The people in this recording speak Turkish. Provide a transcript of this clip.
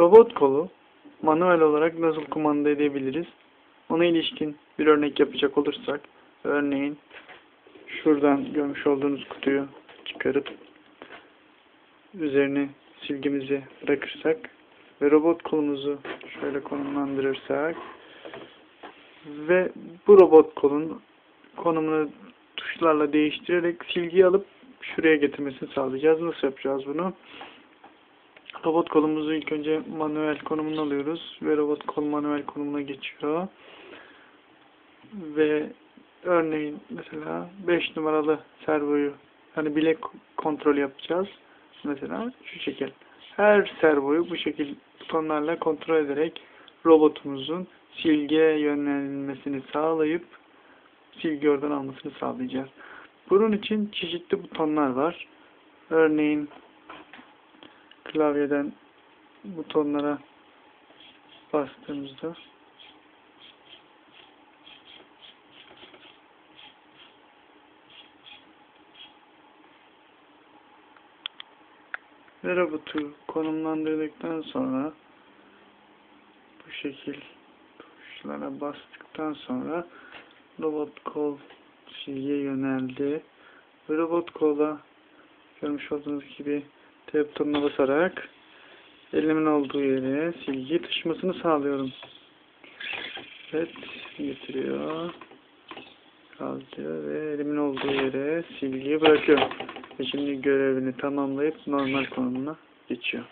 Robot kolu manuel olarak nasıl kumanda edebiliriz? Ona ilişkin bir örnek yapacak olursak, örneğin şuradan görmüş olduğunuz kutuyu çıkarıp üzerine silgimizi bırakırsak ve robot kolumuzu şöyle konumlandırırsak ve bu robot kolun konumunu tuşlarla değiştirerek silgiyi alıp şuraya getirmesini sağlayacağız. Nasıl yapacağız bunu? Robot kolumuzu ilk önce manuel konumuna alıyoruz ve robot kol manuel konumuna geçiyor. Ve örneğin mesela 5 numaralı servoyu hani bilek kontrol yapacağız. Mesela şu şekil. Her servoyu bu şekil butonlarla kontrol ederek robotumuzun silgiye yönlenilmesini sağlayıp silgi oradan almasını sağlayacağız. Bunun için çeşitli butonlar var. Örneğin klavyeden butonlara bastığımızda ve robotu konumlandırdıktan sonra bu şekil tuşlara bastıktan sonra robot kol silgiye yöneldi. Robot kola görmüş olduğunuz gibi T butonuna basarak elimin olduğu yere silgiyi taşımasını sağlıyorum. Evet, getiriyor. Kaldırıyor ve elimin olduğu yere silgiyi bırakıyor. Ve şimdi görevini tamamlayıp normal konumuna geçiyor.